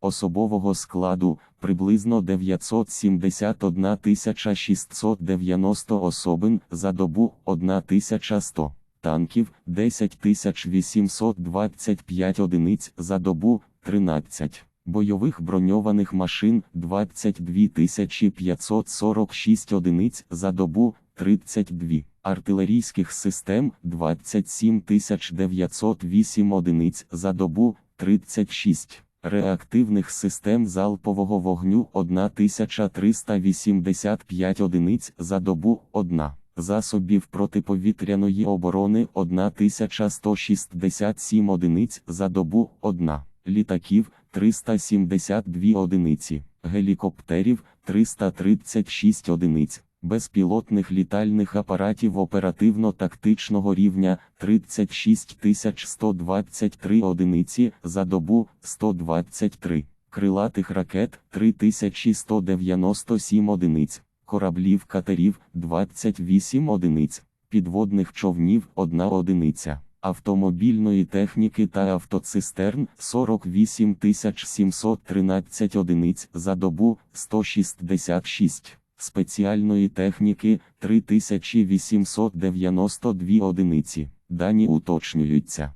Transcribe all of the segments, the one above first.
особового складу приблизно 971 690 особин за добу 1100 танків 10 825 одиниць за добу 13 бойових броньованих машин 22 546 одиниць за добу 32 артилерійських систем 27 908 одиниць за добу 36 реактивних систем залпового вогню 1385 одиниць за добу 1 засобів протиповітряної оборони 1167 одиниць за добу 1 літаків 372 одиниці, гелікоптерів 336 одиниць, безпілотних літальних апаратів оперативно-тактичного рівня 36 123 одиниці за добу 123, крилатих ракет 3197 одиниць, кораблів катерів 28 одиниць, підводних човнів 1 одиниця автомобільної техніки та автоцистерн 48 713 одиниць за добу 166, спеціальної техніки 3892 одиниці. Дані уточнюються.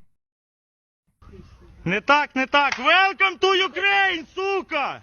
Не так, не так. Welcome to Ukraine, сука!